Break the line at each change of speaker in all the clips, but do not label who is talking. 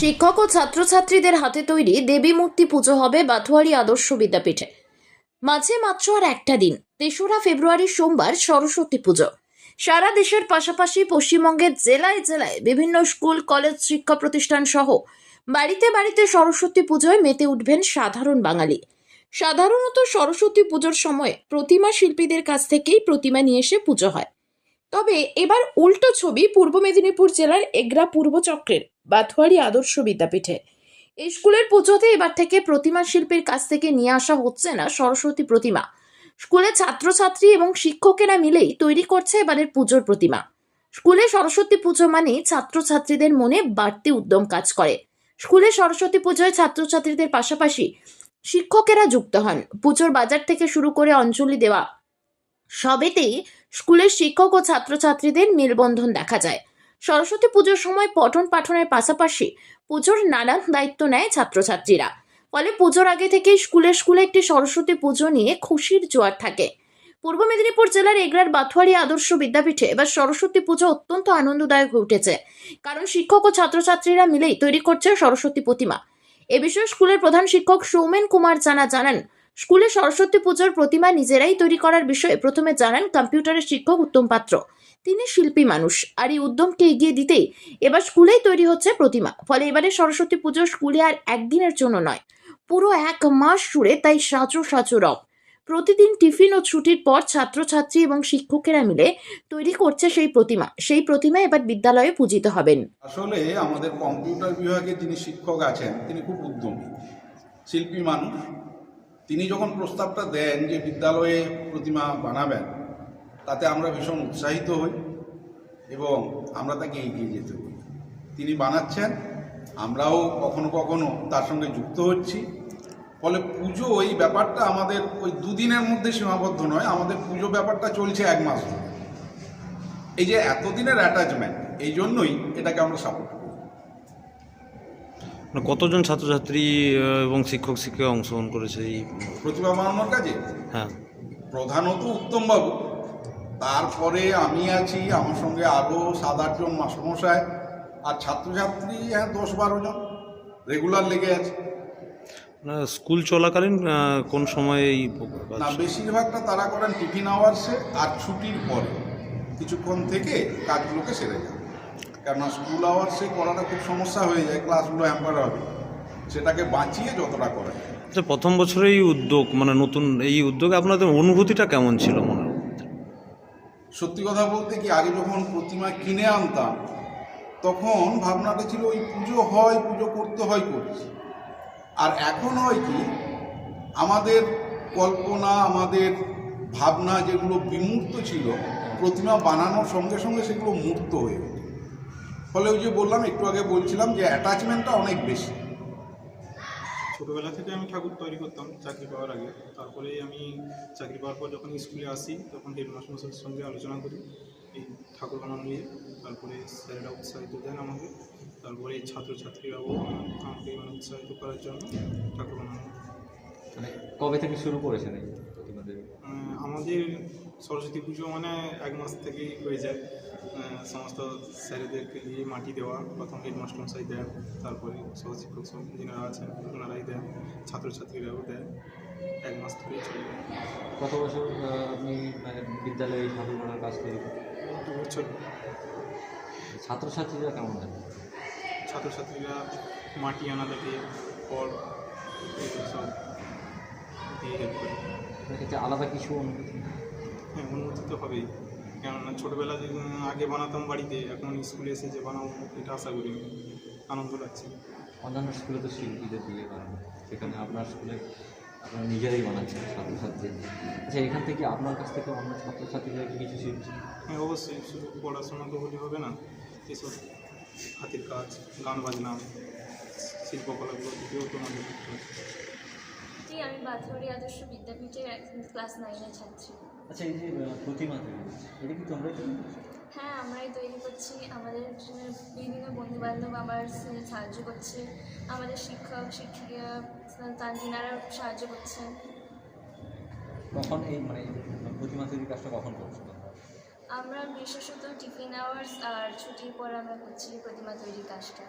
শিক্ষক ও ছাত্রছাত্রীদের হাতে তৈরি দেবী মূর্তি পুজো হবে বাথুয়ারি আদর্শ বিদ্যাপীঠে। মাঝে মাত্র আর একটা দিন, তেসরা ফেব্রুয়ারি সোমবার সরস্বতী পুজো। সারা দেশের পাশাপাশি পশ্চিমবঙ্গের জেলায় জেলায় বিভিন্ন স্কুল, কলেজ, শিক্ষা প্রতিষ্ঠান সহ বাড়িতে বাড়িতে সরস্বতী পুজোয় মেতে উঠবেন সাধারণ বাঙালি। সাধারণত সরস্বতী পুজোর সময় প্রতিমা শিল্পীদের কাছ থেকেই প্রতিমা নিয়ে এসে পুজো হয়। তবে এবার উল্টো ছবি পূর্ব মেদিনীপুর জেলার এগরা পূর্ব চক্রের। বাথুয়ারি আদর্শ বিদ্যাপীঠে। এই স্কুলের পুজোতে এবার থেকে প্রতিমা শিল্পীর কাছ থেকে নিয়ে আসা হচ্ছে না সরস্বতী প্রতিমা। স্কুলে ছাত্রছাত্রী এবং শিক্ষকেরা মিলেই তৈরি করছে এবারের পুজোর প্রতিমা। স্কুলে সরস্বতী পুজো মানে ছাত্রছাত্রীদের মনে বাড়তি উদ্যম কাজ করে। স্কুলে সরস্বতী পুজোয় ছাত্রছাত্রীদের পাশাপাশি শিক্ষকেরা যুক্ত হন। পুজোর বাজার থেকে শুরু করে অঞ্জলি দেওয়া সবেতেই স্কুলের শিক্ষক ও ছাত্রছাত্রীদের মেলবন্ধন দেখা যায়। সরস্বতী পুজোর সময় পঠন পাঠনের পাশাপাশি পুজোর নানান দায়িত্ব নেয় ছাত্রছাত্রীরা। ফলে পুজোর আগে থেকেই স্কুলে স্কুলে একটি সরস্বতী পুজো নিয়ে খুশির জোয়ার থাকে। পূর্ব মেদিনীপুর জেলার এগরার বাথুয়ারি আদর্শ বিদ্যাপীঠে এবার সরস্বতী পুজো অত্যন্ত আনন্দদায়ক হয়ে উঠেছে। কারণ শিক্ষক ও ছাত্রছাত্রীরা মিলেই তৈরি করছে সরস্বতী প্রতিমা। এ বিষয়ে স্কুলের প্রধান শিক্ষক সৌমেন কুমার জানা জানান, স্কুলে সরস্বতী পুজোর প্রতিমা নিজেরাই তৈরি করার বিষয়ে প্রথমে জানান কম্পিউটারের শিক্ষক উত্তম পাত্র। তিনি শিল্পী মানুষ। আর এই উদ্যমকে এগিয়ে দিতেই এবার স্কুলেই তৈরি হচ্ছে প্রতিমা। ফলে এবারে সরস্বতী পুজো স্কুলে আর একদিনের জন্য নয়, পুরো এক মাস জুড়ে তাই সাঁচো সাঁচো রব। প্রতিদিন টিফিন ও ছুটির পর ছাত্রছাত্রী এবং শিক্ষকেরা মিলে তৈরি করছে সেই প্রতিমা। সেই প্রতিমা এবার বিদ্যালয়ে পূজিত হবেন।
আসলে আমাদের কম্পিউটার বিভাগে যিনি শিক্ষক আছেন, তিনি খুব উদ্যমী, শিল্পী মানুষ। তিনি যখন প্রস্তাবটা দেন যে বিদ্যালয়ে প্রতিমা বানাবেন তাতে আমরা ভীষণ উৎসাহিত হই এবং আমরা তাকে এগিয়ে যেতে বলি। তিনি বানাচ্ছেন আমরাও কখনো কখনো তার সঙ্গে যুক্ত হচ্ছি। ফলে পুজো এই ব্যাপারটা আমাদের ওই দুদিনের মধ্যে সীমাবদ্ধ নয় আমাদের পুজো ব্যাপারটা চলছে এক মাস ধরে। এই যে এতদিনের অ্যাটাচমেন্ট এই জন্যই এটাকে আমরা সাপোর্ট করি।
মানে কতজন ছাত্রছাত্রী এবং শিক্ষক শিক্ষিকা অংশগ্রহণ করেছে এই
প্রতিভা বানানোর কাজে?
হ্যাঁ।
প্রধানত উত্তমবাবু। তারপরে আমি আছি আমার সঙ্গে আরও সাত আটজন মাস্টারমশাই আর ছাত্রছাত্রী হ্যাঁ দশ বারো জন রেগুলার লেগে আছে।
স্কুল চলাকালীন কোন সময় এই
না বেশিরভাগটা তারা করেন টিফিন আওয়ার্সে আর ছুটির পরে। কিছুক্ষণ থেকে কাজগুলোকে সেরে যায় কেননা স্কুল আওয়ার্সে করাটা খুব সমস্যা হয়ে যায় ক্লাসগুলো হ্যাম্পার হবে। সেটাকে বাঁচিয়ে যতটা করে
আচ্ছা প্রথম বছরে এই উদ্যোগ মানে নতুন এই উদ্যোগে আপনাদের অনুভূতিটা কেমন ছিল?
সত্যি কথা বলতে কি, আগে যখন প্রতিমা কিনে আনতাম, তখন ভাবনাটা ছিল ওই পুজো হয়, পুজো করতে হয়, করছি। আর এখন হয় কি, আমাদের কল্পনা, আমাদের ভাবনা যেগুলো বিমূর্ত ছিল, প্রতিমা বানানোর সঙ্গে সঙ্গে সেগুলো মূর্ত হয়ে ফলে ওই যে বললাম, একটু আগে বলছিলাম যে অ্যাটাচমেন্টটা অনেক বেশি।
ছোটোবেলা থেকে আমি ঠাকুর তৈরি করতাম চাকরি পাওয়ার আগে। তারপরে আমি চাকরি পাওয়ার পর যখন স্কুলে আসি তখন হেডমাস্টারের সঙ্গে আলোচনা করি এই ঠাকুর বানানো নিয়ে। তারপরে স্যারেরা উৎসাহিত দেন আমাকে। তারপরে ছাত্রছাত্রীরাও আমাকে মানে উৎসাহিত করার জন্য ঠাকুর বানানো।
মানে কবে থেকে শুরু করেছেন
আমাদের সরস্বতী পুজো মানে এক মাস থেকেই হয়ে যায়। সমস্ত স্যারেদেরকে দিয়ে মাটি দেওয়া প্রথম হেডমাস্টার মশাই দেন তারপরে সহশিক্ষক যিনারা আছেন ওনারাই দেন ছাত্রছাত্রীরাও দেন এক মাস ধরেই চলে যায়।
কত বছর আপনি মানে বিদ্যালয়ে বানার কাজ করেন
দু বছর।
ছাত্রছাত্রীরা কেমন দেন?
ছাত্রছাত্রীরা মাটি আনা থেকে ফল সব দিয়ে হেল্প করে।
আলাদা কিছু অনুভূতি?
হ্যাঁ উন্নতি তো হবেই। কেননা ছোটোবেলা যে আগে বানাতাম বাড়িতে এখন স্কুলে এসে যে বানাবো এটা আশা করি আমি। আনন্দ লাগছে
অন্যান্য স্কুলে তো শিল্পীদের দিয়ে বানানো সেখানে আপনার স্কুলে আপনারা নিজেরাই বানাচ্ছেন ছাত্রছাত্রী আচ্ছা এখান থেকে আপনার কাছ থেকে অন্য ছাত্রছাত্রীরা কি কিছু শিখছে
হ্যাঁ অবশ্যই শুধু পড়াশোনা তো হলে হবে না এসব হাতের কাজ গান বাজনা শিল্পকলাগুলো দিকেও তো নজর দিতে হবে।
জি আমি বাথুয়ারি আদর্শ বিদ্যাপীঠের ক্লাস নাইনের ছাত্রী
আচ্ছা এই যে প্রতিমা তৈরি এটা কি তোমরাই তৈরি?
হ্যাঁ আমরাই তৈরি করছি। আমাদের বিভিন্ন বন্ধুবান্ধব আমার সাহায্য করছে। আমাদের শিক্ষক শিক্ষিকা তানজিনারা সাহায্য করছেন।
কখন এই মানে প্রতিমা তৈরির কাজটা কখন করছ
আমরা বিশেষত টিফিন আওয়ার্স আর ছুটির পর আমরা করছি প্রতিমা তৈরির কাজটা।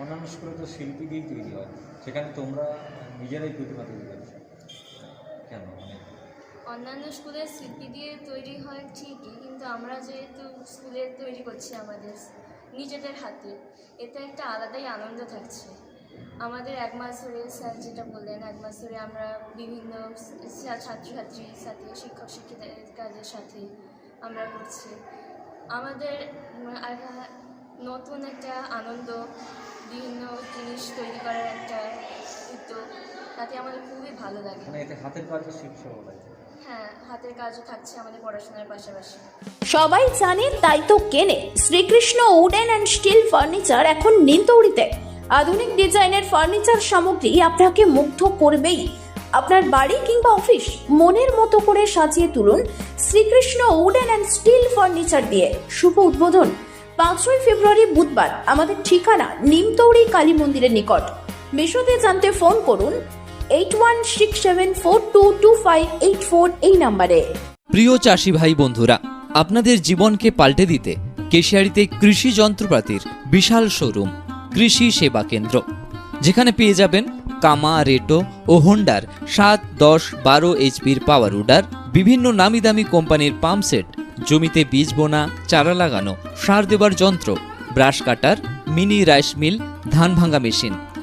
অন্যান্য স্কুলে তো শিল্পী দিয়েই তৈরি হয়। সেখানে তোমরা নিজেরাই প্রতিমা তৈরি করছ।
অন্যান্য স্কুলের শিল্পী দিয়ে তৈরি হয় ঠিকই, কিন্তু আমরা যেহেতু স্কুলে তৈরি করছি আমাদের নিজেদের হাতে, এতে একটা আলাদাই আনন্দ থাকছে। আমাদের এক মাস ধরে স্যার যেটা বললেন, এক মাস ধরে আমরা বিভিন্ন ছাত্রছাত্রীর সাথে, শিক্ষক শিক্ষিকাদের কাজের সাথে আমরা করছি। আমাদের নতুন একটা আনন্দ, বিভিন্ন জিনিস তৈরি করার একটা উদ্যোগ, তাতে আমাদের খুবই ভালো লাগে।
মানে হাতের কাজও শিখছো
হ্যাঁ হাতের কাজও থাকছে আমাদের পড়াশোনার পাশাপাশি।
সবাই জানে, তাই তো কেনে। Srikrishna wooden and steel furniture এখন নিমতৌড়িতে আধুনিক ডিজাইনের ফার্নিচার সামগ্রী আপনাকে মুগ্ধ করবেই। আপনার বাড়ি কিংবা অফিস, মনের মতো করে সাজিয়ে তুলুন Srikrishna wooden and steel furniture দিয়ে। শুভ উদ্বোধন। পাঁচই ফেব্রুয়ারি বুধবার, আমাদের ঠিকানা নিমতৌড়ি কালী মন্দিরের নিকট। বিশদে জানতে ফোন করুন eight one six seven four two two five eight four এই নাম্বারে।
প্রিয় চাষি ভাই বন্ধুরা, আপনাদের জীবনকে পাল্টে দিতে কেশিয়ারিতে কৃষি যন্ত্রপাতির বিশাল শোরুম, কৃষি সেবা কেন্দ্র। যেখানে পেয়ে যাবেন কামা, রেটো ও হোন্ডার সাত, দশ, বারো এইচপির পাওয়ার উডার, বিভিন্ন নামি দামি কোম্পানির পাম্প সেট, জমিতে বীজ বোনা, চারা লাগানো, সার দেবার যন্ত্র, brush cutter, mini rice mill, ধান ভাঙা মেশিন